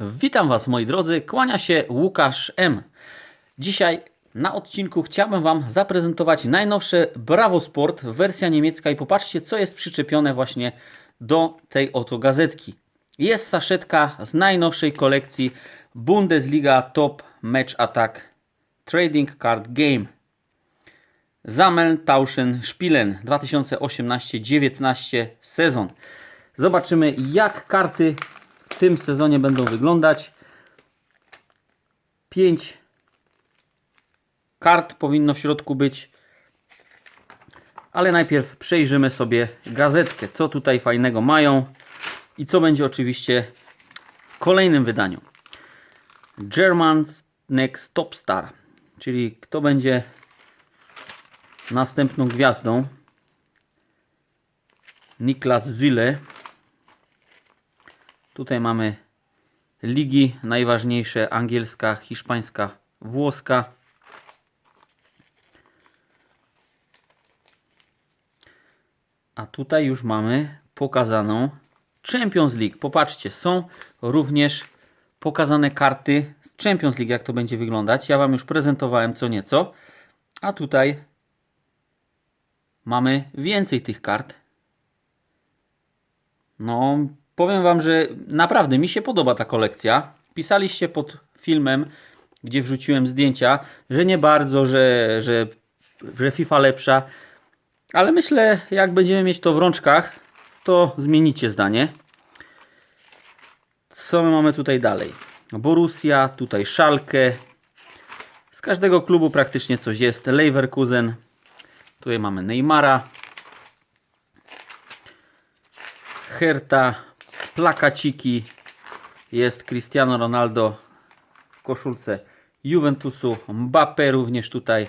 Witam Was moi drodzy, kłania się Łukasz M. Dzisiaj na odcinku chciałbym Wam zaprezentować najnowsze Bravo Sport, wersja niemiecka i popatrzcie co jest przyczepione właśnie do tej oto gazetki. Jest saszetka z najnowszej kolekcji Bundesliga Top Match Attack Trading Card Game. Sammeln, Tauschen, Spielen 2018-19 sezon. Zobaczymy jak karty w tym sezonie będą wyglądać. 5 kart powinno w środku być. Ale najpierw przejrzymy sobie gazetkę, co tutaj fajnego mają i co będzie oczywiście w kolejnym wydaniu. German's Next Top Star, czyli kto będzie następną gwiazdą. Niklas Zille. Tutaj mamy ligi najważniejsze angielska, hiszpańska, włoska. A tutaj już mamy pokazaną Champions League. Popatrzcie, są również pokazane karty z Champions League, jak to będzie wyglądać. Ja Wam już prezentowałem co nieco. A tutaj mamy więcej tych kart. No, powiem Wam, że naprawdę mi się podoba ta kolekcja. Pisaliście pod filmem, gdzie wrzuciłem zdjęcia, że nie bardzo, że, że, że FIFA lepsza. Ale myślę, jak będziemy mieć to w rączkach, to zmienicie zdanie. Co my mamy tutaj dalej? Borussia, tutaj Schalke. Z każdego klubu praktycznie coś jest. Leverkusen. Tutaj mamy Neymara. Herta, plakaciki. Jest Cristiano Ronaldo w koszulce Juventusu. Mbappe również tutaj.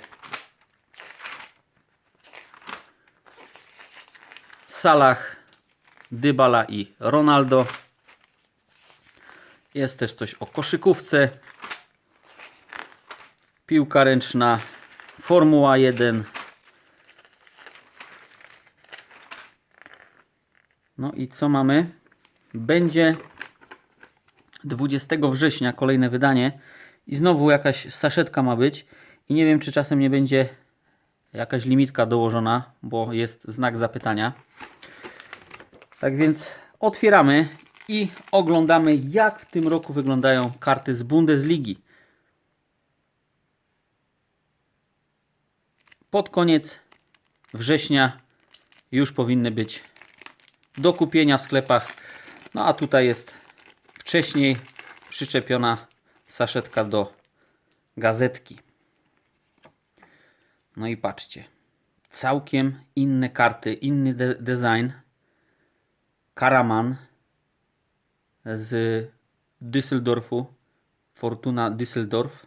Salah, Dybala i Ronaldo. Jest też coś o koszykówce. Piłka ręczna, Formuła 1. No i co mamy? Będzie 20 września kolejne wydanie i znowu jakaś saszetka ma być i nie wiem czy czasem nie będzie jakaś limitka dołożona, bo jest znak zapytania. Tak więc otwieramy i oglądamy jak w tym roku wyglądają karty z Bundesligi. Pod koniec września już powinny być do kupienia w sklepach. No a tutaj jest wcześniej przyczepiona saszetka do gazetki. No i patrzcie. Całkiem inne karty, inny de design. Karaman z Düsseldorfu. Fortuna Düsseldorf.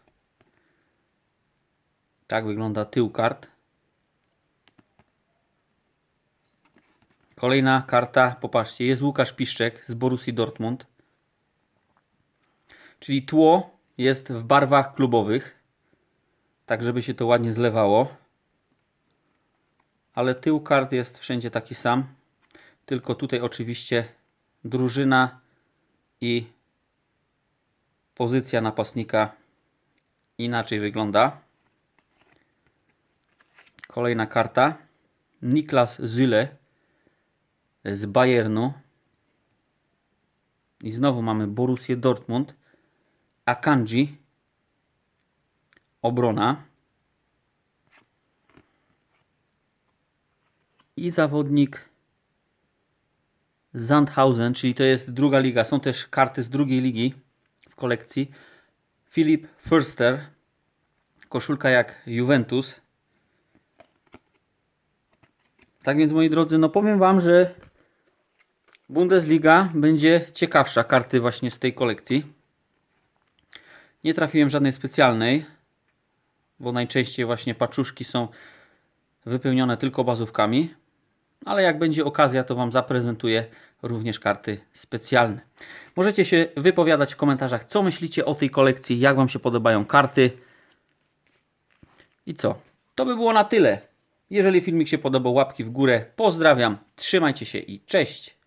Tak wygląda tył kart. Kolejna karta, popatrzcie, jest Łukasz Piszczek z Borussii Dortmund. Czyli tło jest w barwach klubowych, tak żeby się to ładnie zlewało. Ale tył kart jest wszędzie taki sam, tylko tutaj oczywiście drużyna i pozycja napastnika inaczej wygląda. Kolejna karta. Niklas Zyle z Bayernu. I znowu mamy Borussię Dortmund. Akanji. Obrona. I zawodnik Sandhausen, czyli to jest druga liga. Są też karty z drugiej ligi w kolekcji. Filip Förster. Koszulka jak Juventus. Tak więc moi drodzy, no powiem Wam, że Bundesliga będzie ciekawsza karty właśnie z tej kolekcji. Nie trafiłem żadnej specjalnej, bo najczęściej właśnie paczuszki są wypełnione tylko bazówkami. Ale jak będzie okazja, to Wam zaprezentuję również karty specjalne. Możecie się wypowiadać w komentarzach, co myślicie o tej kolekcji, jak Wam się podobają karty. I co? To by było na tyle. Jeżeli filmik się podobał, łapki w górę. Pozdrawiam, trzymajcie się i cześć!